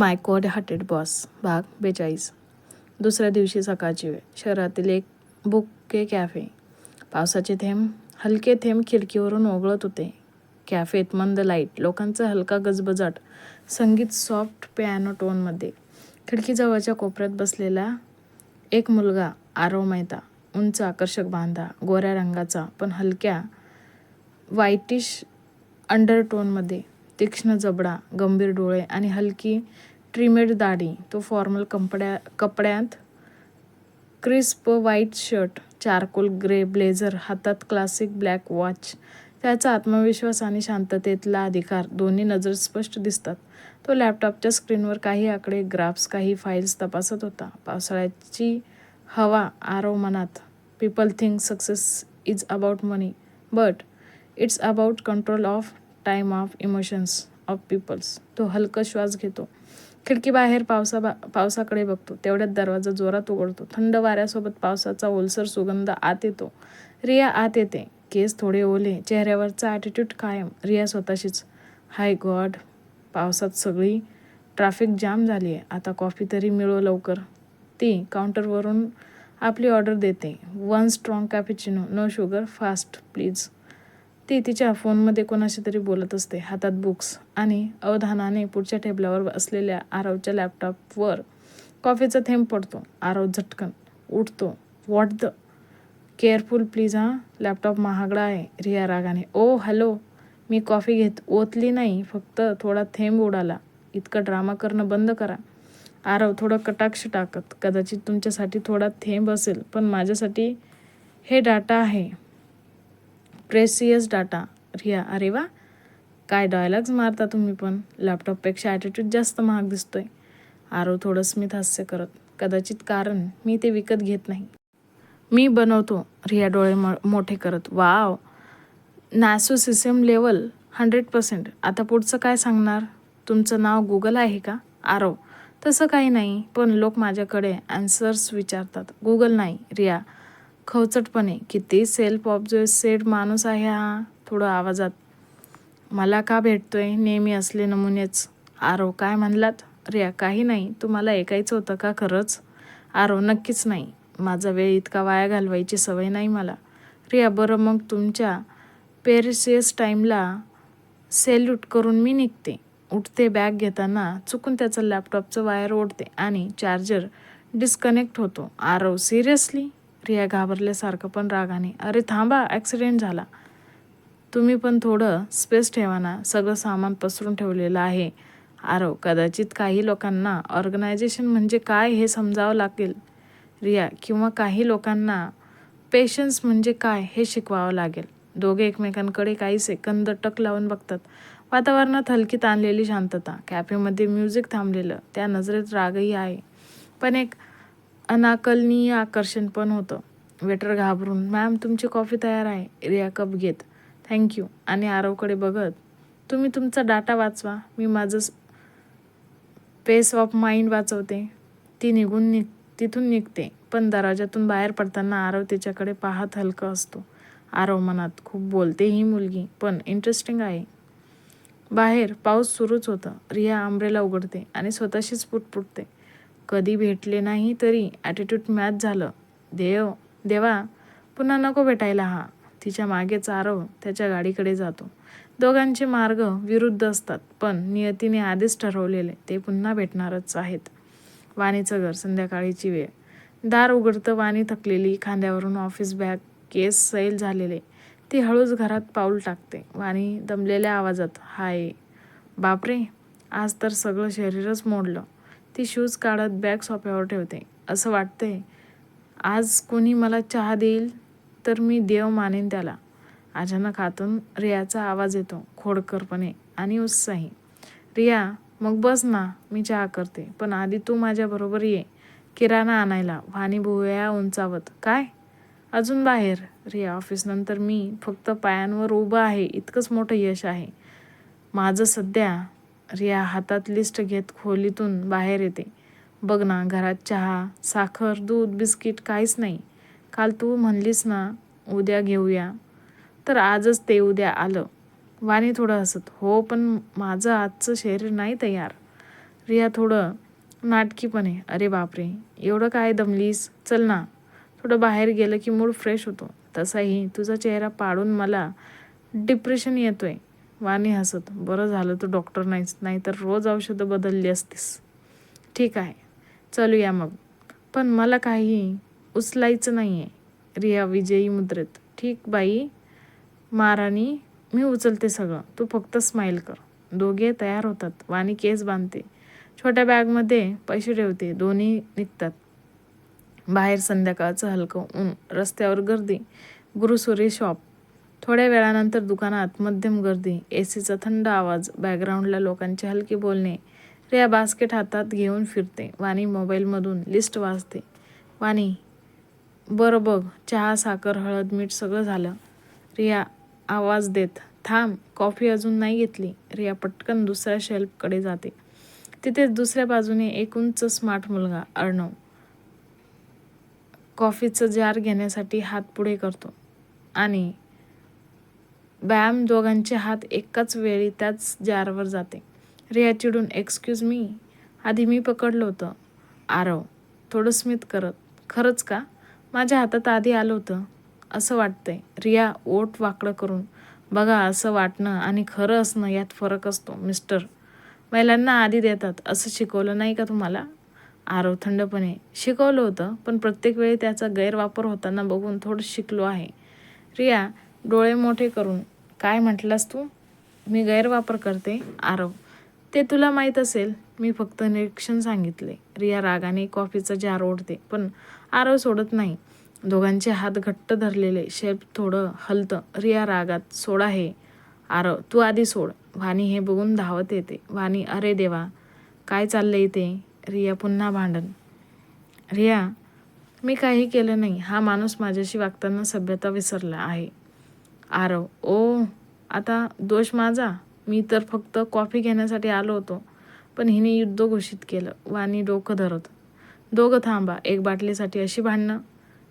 माय code hearted boss भाग बेचाळीस. दुसऱ्या दिवशी सकाळची वेळ. शहरातील एक बुके कॅफे. पावसाचे थेंब हलके थेंब खिडकीवरून ओघळत होते. कॅफेत मंद लाइट लोकांचा हलका गजबजाट संगीत सॉफ्ट पियानो टोनमध्ये. खिडकीजवळच्या कोपऱ्यात बसलेला एक मुलगा आरव मेहता उंच आकर्षक बांधा गोऱ्या रंगाचा पण हलक्या व्हाईटिश अंडरटोनमध्ये तीक्ष्ण जबडा गंभीर डोळे आणि हलकी ट्रिमेड दाढी. तो फॉर्मल कपड्या कपड्यात crisp white shirt charcoal grey blazer हातात क्लासिक ब्लॅक वॉच त्याचा आत्मविश्वास आणि शांततेतला अधिकार दोन्ही नजर स्पष्ट दिसतात. तो लॅपटॉपच्या स्क्रीनवर काही आकडे ग्राफ्स काही फाईल्स तपासत होता. पावसाळ्याची हवा आरव मनात people think success is about money but it's about control of time of emotions of people's तो हलका श्वास घेतो. खिडकीबाहेर पावसा पावसाकडे बघतो. तेवढ्यात दरवाजा जोरात उघडतो. थंड वाऱ्यासोबत पावसाचा ओलसर सुगंध आत येतो. रिया आत येते. केस थोडे ओले. चेहऱ्यावरचा ॲटिट्यूड कायम. रिया स्वतःशीच हाय गॉड पावसात सगळी ट्रॅफिक जाम झाली आहे आता कॉफी तरी मिळो लवकर. ती काउंटरवरून आपली ऑर्डर देते. One strong cappuccino no sugar fast please ती तिच्या फोनमध्ये कोणाशी तरी बोलत असते. हातात बुक्स आणि अवधानाने पुढच्या टेबलावर असलेल्या आरवच्या लॅपटॉपवर कॉफीचा थेंब पडतो. आरव झटकन उठतो. वॉट द केअरफुल प्लीज हां. लॅपटॉप महागडा आहे. रिया रागाने ओ हॅलो मी कॉफी घेत ओतली नाही. फक्त थोडा थेंब उडाला. इतकं ड्रामा करणं बंद करा. आरव थोडं कटाक्ष टाकत कदाचित तुमच्यासाठी थोडा थेंब असेल पण माझ्यासाठी हे डाटा आहे. Precious data. रिया अरे वा. काय डायलॉग्स मारता तुम्ही पण. लॅपटॉपपेक्षा ॲटिट्यूड जास्त महाग दिसतोय. आरो थोडं स्मित हास्य करत. कदाचित कारण मी ते विकत घेत नाही. मी बनवतो रिया डोळे म मोठे करत. वाव. नॅसो सिस्टम लेवल हंड्रेड पर्सेंट. आता पुढचं काय सांगणार? तुमचं नाव गुगल आहे का? आरव तसं काही नाही पण लोक माझ्याकडे ॲन्सर्स विचारतात. गुगल नाही रिया. खवचटपणे किती सेल्फ ऑब्झर्सेड माणूस आहे हा थोडं आवाजात. मला का भेटतोय? नेहमी असले नमुनेच. आरो काय म्हणलात? रिया काही नाही. तुम्हाला ऐकायचं होतं का खरंच? आरो नक्कीच नाही. माझा वेळ इतका वाया घालवायची सवय नाही मला. रिया बरं मग तुमच्या पेरिसियस टाईमला सेल्यूट करून मी निघते. उठते बॅग घेताना चुकून त्याचं लॅपटॉपचं वायर ओढते आणि चार्जर डिस्कनेक्ट होतो. आरव सिरियसली रिया घाबरल्यासारखं पण रागाने अरे थांबा ॲक्सिडेंट झाला. तुम्ही पण थोडं स्पेस ठेवा ना. सगळं सामान पसरून ठेवलेलं आहे. आरव कदाचित काही लोकांना ऑर्गनायझेशन म्हणजे काय हे समजावं लागेल? रिया किंवा काही लोकांना पेशन्स म्हणजे काय हे शिकवावं लागेल. दोघे एकमेकांकडे काही सेकंद टक लावून बघतात. वातावरणात हलकी ताणलेली शांतता. कॅफेमध्ये म्युझिक थांबलेलं. त्या नजरेत रागही आहे. पण एक अनाकलनीय आकर्षण पण होतं. वेटर घाबरून मॅम तुमची कॉफी तयार आहे. रिया कप घेत. थँक्यू आणि आरवकडे बघत तुम्ही तुमचा डाटा वाचवा. मी माझं पेस ऑफ माइंड वाचवते. ती निघून निघ तिथून निघते. पण दरवाजातून बाहेर पडताना आरव तिच्याकडे पाहत हलकं असतो. आरव मनात खूप बोलते ही मुलगी पण इंटरेस्टिंग आहे. बाहेर पाऊस सुरूच होतं. रिया आंब्रेला उघडते आणि स्वतःशीच पुटपुटते. कधी भेटले नाही तरी ॲटिट्यूड मॅच झालं. देव देवा पुन्हा नको भेटायला हा. तिच्या मागेच आरव त्याच्या गाडीकडे जातो. दोघांचे मार्ग विरुद्ध असतात पण नियतीने आधीच ठरवलेले ते पुन्हा भेटणारच आहेत. वाणीचं घर संध्याकाळीची वेळ. दार उघडतं वाणी थकलेली खांद्यावरून ऑफिस बॅग केस सैल झालेले. ती हळूच घरात पाऊल टाकते. वाणी दमलेल्या आवाजात हाय. बापरे आज तर सगळं शरीरच मोडलं. ती शूज काढत बॅग सोप्यावर ठेवते. असं वाटतंय. आज कोणी मला चहा देईल तर मी देव मानेन त्याला. अचानक हातून रियाचा आवाज येतो खोडकरपणे आणि उत्साही. रिया मग बस ना मी चहा करते. पण आधी तू माझ्याबरोबर ये. किराणा आणायला. वाणी भुवया उंचावत. काय? अजून बाहेर. रिया ऑफिसनंतर मी फक्त पायांवर उभं आहे. इतकंच मोठं यश आहे. माझं सध्या रिया हातात लिस्ट घेत खोलीतून बाहेर येते. बघ ना घरात चहा साखर दूध बिस्किट काहीच नाही. काल तू म्हणलीस ना उद्या घेऊया. तर आजच ते उद्या आलं. वाणी थोडं हसत. हो पण माझं आजचं शरीर नाही तयार. रिया थोडं नाटकीपणे अरे बापरे एवढं काय दमलीस? चल ना. थोडं बाहेर गेलं की मूड फ्रेश होतो. तसाही तुझा चेहरा पाडून मला डिप्रेशन येतोय. वाणी हसत. बरं झालं तू डॉक्टर नाहीस नाहीतर रोज औषधं बदलली असतीस. ठीक आहे चलूया मग. पण मला काही उचलायचं नाही आहे रिया विजयी मुद्रेत. ठीक बाई मारानी मी उचलते सगळं. तू फक्त स्माईल कर. दोघे तयार होतात. वाणी केस बांधते. छोट्या बॅगमध्ये पैसे ठेवते. दोन्ही निघतात. बाहेर संध्याकाळचं हलकं ऊन रस्त्यावर गर्दी. गुरुसुरी शॉप थोड्या वेळानंतर दुकानात मध्यम गर्दी ए सीचा थंड आवाज बॅकग्राऊंडला लोकांचे हलके बोलणे रिया बास्केट हातात घेऊन फिरते वाणी मोबाईलमधून लिस्ट वाचते वाणी बरं बघ चहा साखर हळद मीठ सगळं झालं. रिया आवाज देत थांब कॉफी अजून नाही घेतली. रिया पटकन दुसऱ्या शेल्फकडे जाते. तिथेच दुसऱ्या बाजूने एक उंच स्मार्ट मुलगा अर्णव. कॉफीचं जार घेण्यासाठी हात पुढे करतो. आणि बॅम दोघांचे हात एकाच वेळी त्याच जारवर जाते. रिया चिडून एक्सक्यूज मी आधी मी पकडलं होतं. आरव थोडं स्मित करत. खरंच का? माझ्या हातात आधी आलं होतं. असं वाटतंय. रिया ओट वाकडं करून बघा असं वाटणं आणि खरं असणं यात फरक असतो मिस्टर. महिलांना आधी देतात. असं शिकवलं नाही का तुम्हाला? आरव थंडपणे शिकवलं होतं पण प्रत्येक वेळी त्याचा गैरवापर होताना बघून थोडं शिकलो आहे. रिया डोळे मोठे करून काय म्हटलास तू? मी गैरवापर करते आरव. ते तुला माहीत असेल मी फक्त निरीक्षण सांगितले. रिया रागाने कॉफीचा जार ओढते पण आरव सोडत नाही. दोघांचे हात घट्ट धरलेले शेप थोडं हलतं. रिया रागात सोडा हे. आरव तू आधी सोड. वाणी हे बघून धावत येते. वाणी अरे देवा काय चाललंय ते रिया पुन्हा भांडण. रिया मी काही केलं नाही. हा माणूस माझ्याशी वागताना सभ्यता विसरला आहे. आरव ओ आता दोष माझा. मी तर फक्त कॉफी घेण्यासाठी आलो होतो पण हिने युद्ध घोषित केलं वाणी डोकं धरत. दोघं थांबा एक बाटलीसाठी अशी भांडणं.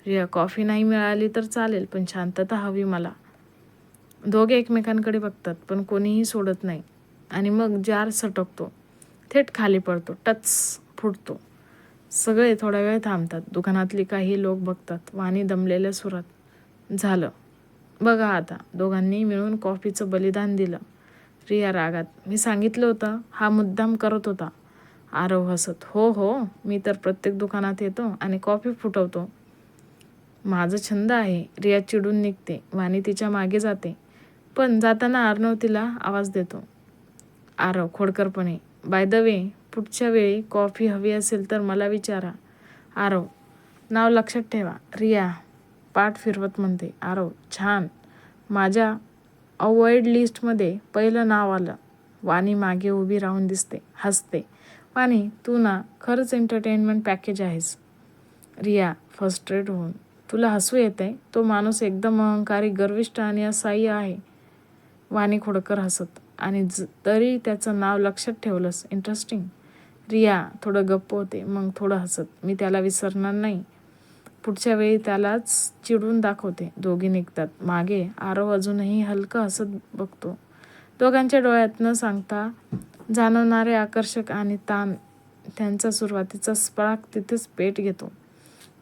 रिया कॉफी नाही मिळाली तर चालेल पण शांतता हवी मला. दोघे एकमेकांकडे बघतात पण कोणीही सोडत नाही. आणि मग जार सटकतो. थेट खाली पडतो टच फुटतो. सगळे थोडा वेळ थांबतात. दुकानातली काही लोक बघतात वाणी दमलेल्या सुरात. झालं. बघा आता दोघांनी मिळून कॉफीचं बलिदान दिलं. रिया रागात मी सांगितलं होतं हा मुद्दाम करत होता. आरव हसत हो हो मी तर प्रत्येक दुकानात येतो आणि कॉफी फुटवतो. माझं छंद आहे. रिया चिडून निघते वाणी तिच्यामागे जाते. पण जाताना अर्णव तिला आवाज देतो. आरव खोडकरपणे बाय द वे पुढच्या वेळी कॉफी हवी असेल तर मला विचारा. आरव नाव लक्षात ठेवा. रिया पाठ फिरवत म्हणते आरव छान. माझ्या अवॉइड लिस्टमध्ये पहिलं नाव आलं. वाणी मागे उभी राहून दिसते हसते. वाणी तू ना खरंच एंटरटेनमेंट पॅकेज आहेस. रिया फर्स्ट्रेट होऊन. तुला हसू येते तो माणूस एकदम अहंकारी गर्विष्ठ आणि असाई आहे. वाणी खोडकर हसत. आणि ज तरी त्याचं नाव लक्षात ठेवलंस. इंटरेस्टिंग रिया थोडं गप्प होते. मग थोडं हसत. मी त्याला विसरणार नाही. पुढच्या वेळी त्यालाच चिडून दाखवते. दोघी निघतात. मागे आरव अजूनही हलकं हसत बघतो. दोघांच्या डोळ्यात न सांगता जाणवणारे आकर्षक आणि ताण त्यांचा सुरुवातीचा स्पार्क तिथेच पेट घेतो.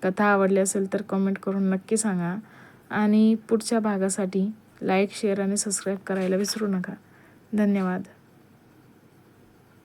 कथा आवडली असेल तर कमेंट करून नक्की सांगा. आणि पुढच्या भागासाठी लाईक शेअर आणि सबस्क्राईब करायला विसरू नका. धन्यवाद.